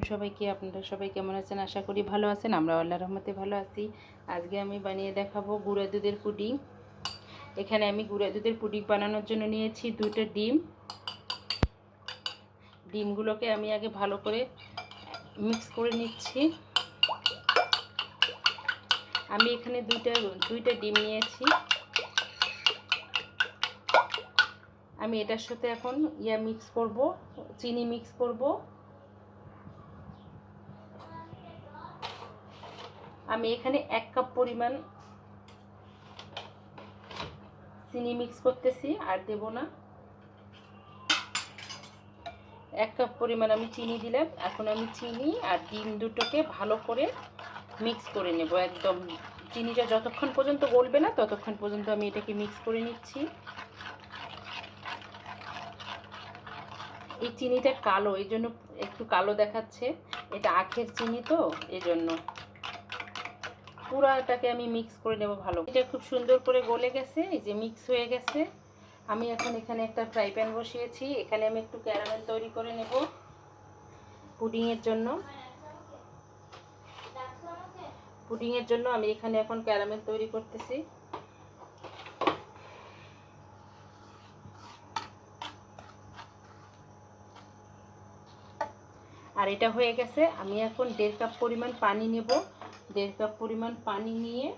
আলাইকুম সবাইকে আপনারা সবাই কেমন আছেন? আশা করি ভালো আছেন। আমরা আল্লাহ রহমতে ভালো আছি। আজকে আমি বানিয়ে দেখাবো গুঁড়া দুধের পুডিং। এখানে আমি গুঁড়া দুধের পুডিং বানানোর জন্য নিয়েছি দুটো ডিম। ডিমগুলোকে আমি আগে ভালো করে মিক্স করে নিচ্ছি। আমি এখানে দুইটা দুইটা ডিম নিয়েছি। আমি এটার সাথে এখন ইয়া মিক্স করব, চিনি মিক্স করব। আমি এখানে এক কাপ পরিমাণ চিনি মিক্স করতেছি, আর দেব না। এক কাপ পরিমাণ আমি চিনি দিলাম। এখন আমি চিনি আর ডিম দুটোকে ভালো করে মিক্স করে নেব। একদম চিনিটা যতক্ষণ পর্যন্ত গলবে না, ততক্ষণ পর্যন্ত আমি এটাকে মিক্স করে নিচ্ছি। এই চিনিটা কালো, এই জন্য একটু কালো দেখাচ্ছে। এটা আখের চিনি তো এই জন্য পুরাটাকে আমি মিক্স করে নেব ভালো। এটা খুব সুন্দর করে গলে গেছে, এই যে মিক্স হয়ে গেছে। আমি এখন এখানে একটা ফ্রাই প্যান বসিয়েছি, এখানে আমি একটু ক্যারামেল তৈরি করে নেব পুডিংয়ের জন্য। পুডিংয়ের জন্য আমি এখানে এখন ক্যারামেল তৈরি করতেছি। আর এটা হয়ে গেছে, আমি এখন দেড় কাপ পরিমাণ পানি নেব। দেড় কাপ পরিমাণ পানি নিয়ে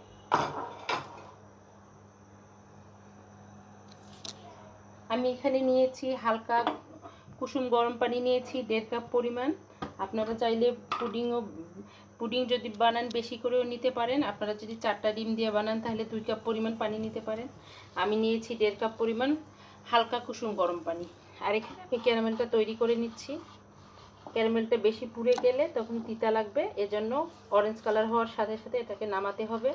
আমি এখানে নিয়েছি হালকা কুসুম গরম পানি নিয়েছি, দেড় কাপ পরিমাণ। আপনারা চাইলে পুডিংও, পুডিং যদি বানান বেশি করেও নিতে পারেন। আপনারা যদি চারটা ডিম দিয়ে বানান তাহলে দুই কাপ পরিমাণ পানি নিতে পারেন। আমি নিয়েছি দেড় কাপ পরিমাণ হালকা কুসুম গরম পানি। আর এখানে আমি ক্যারামেলটা তৈরি করে নিচ্ছি। ক্যারামেলটা বেশি পুড়ে গেলে তখন তিতা লাগবে। এজন্য অরেঞ্জ কালার হওয়ার সাথে সাথে এটাকে নামাতে হবে।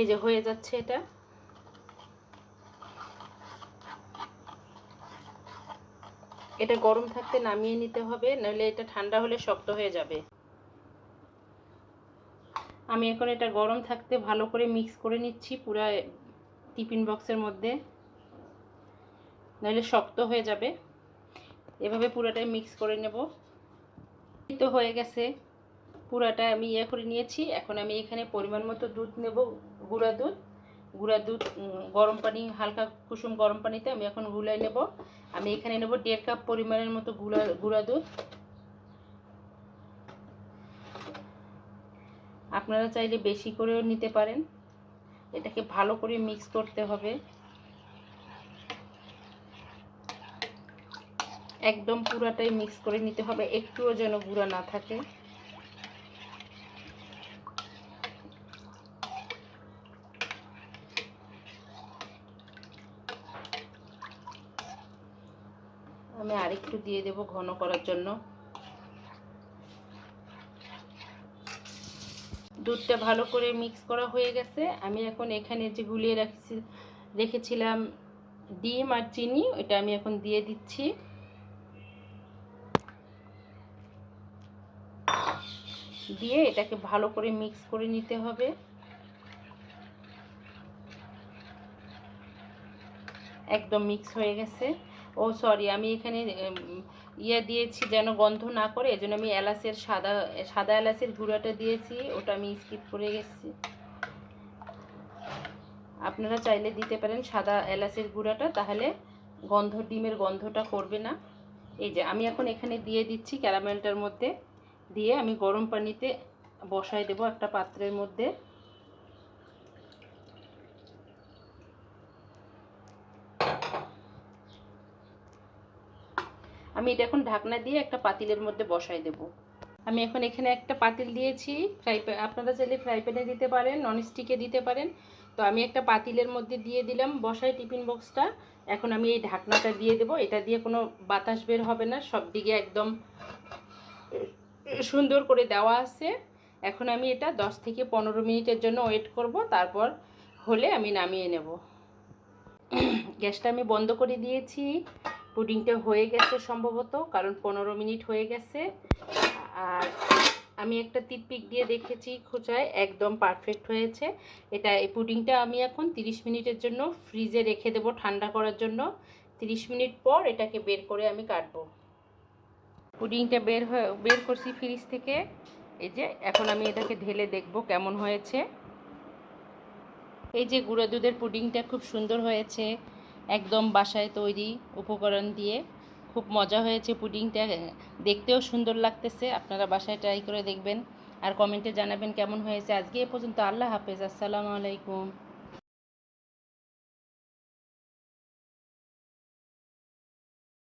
এই যে হয়ে যাচ্ছে এটা। এটা গরম থাকতে নামিয়ে নিতে হবে নইলে এটা ঠান্ডা হলে শক্ত হয়ে যাবে। আমি এখন এটা গরম থাকতে ভালো করে মিক্স করে নিচ্ছি পুরা টিফিন বক্সের মধ্যে। নইলে শক্ত হয়ে যাবে। এভাবে পুরাটাই মিক্স করে নেব। তো হয়ে গেছে। পুরাটা আমি ইয়ে করে নিয়েছি। এখন আমি এখানে পরিমাণ মতো দুধ নেব, গুঁড়া দুধ। গুঁড়া দুধ গরম পানি, হালকা কুসুম গরম পানিতে আমি এখন গুলাই নেব। আমি এখানে নেব দেড় কাপ পরিমাণের মতো গুঁড়া গুঁড়া দুধ। আপনারা চাইলে বেশি করেও নিতে পারেন। এটাকে ভালো করে মিক্স করতে হবে। একদম পুরাটাই মিক্স করে নিতে হবে, একটুও যেন গুঁড়া না থাকে। আমি আরেকটু দিয়ে দেব ঘন করার জন্য। দুধটা ভালো করে মিক্স করা হয়ে গেছে। আমি এখন এখানে যে গুলিয়ে রাখছি, রেখেছিলাম ডিম আর চিনি, ওইটা আমি এখন দিয়ে দিচ্ছি। দিয়ে এটাকে ভালো করে মিক্স করে নিতে হবে। একদম মিক্স হয়ে গেছে। ও সরি আমি এখানে ইয়ে দিয়েছি যেন গন্ধ না করে, এজন্য আমি এলাচের সাদা সাদা এলাচের গুঁড়াটা দিয়েছি, ওটা আমি স্কিপ করে গেছি। আপনারা চাইলে দিতে পারেন সাদা এলাচের গুঁড়াটা, তাহলে গন্ধ, ডিমের গন্ধটা করবে না। এই যে, আমি এখন এখানে দিয়ে দিচ্ছি ক্যারামেলটার মধ্যে। দিয়ে আমি গরম পানিতে বসাই দেব একটা পাত্রের মধ্যে। আমি এটা এখন ঢাকনা দিয়ে একটা পাতিলের মধ্যে বসাই দেব। আমি এখন এখানে একটা পাতিল দিয়েছি, ফ্রাই প্যান আপনারা চাইলে ফ্রাই প্যানে দিতে পারেন, ননস্টিকে দিতে পারেন। তো আমি একটা পাতিলের মধ্যে দিয়ে দিলাম বসাই টিফিন বক্সটা। এখন আমি এই ঢাকনাটা দিয়ে দেব। এটা দিয়ে কোনো বাতাস বের হবে না, সব দিকে একদম সুন্দর করে দেওয়া আছে। এখন আমি এটা 10 থেকে পনেরো মিনিটের জন্য ওয়েট করব, তারপর হলে আমি নামিয়ে নেব। গ্যাসটা আমি বন্ধ করে দিয়েছি। পুডিংটা হয়ে গেছে সম্ভবত, কারণ পনেরো মিনিট হয়ে গেছে। আর আমি একটা টিপিক দিয়ে দেখেছি খোঁচায়, একদম পারফেক্ট হয়েছে। এটা, এই পুডিংটা আমি এখন 30 মিনিটের জন্য ফ্রিজে রেখে দেব ঠান্ডা করার জন্য। 30 মিনিট পর এটাকে বের করে আমি কাটবো। পুডিংটা বের হয়ে, বের করছি ফ্রিজ থেকে। এই যে, এখন আমি এটাকে ঢেলে দেখব কেমন হয়েছে। এই যে গুঁড়ো দুধের পুডিংটা খুব সুন্দর হয়েছে, একদম বাসায় তৈরি উপকরণ দিয়ে। খুব মজা হয়েছে পুডিংটা, দেখতেও সুন্দর লাগতেছে, আপনারা বাসায় ট্রাই করে দেখবেন। আর কমেন্টে জানাবেন কেমন হয়েছে। আজকে এ পর্যন্ত আল্লাহ হাফেজ, আসসালামু আলাইকুম।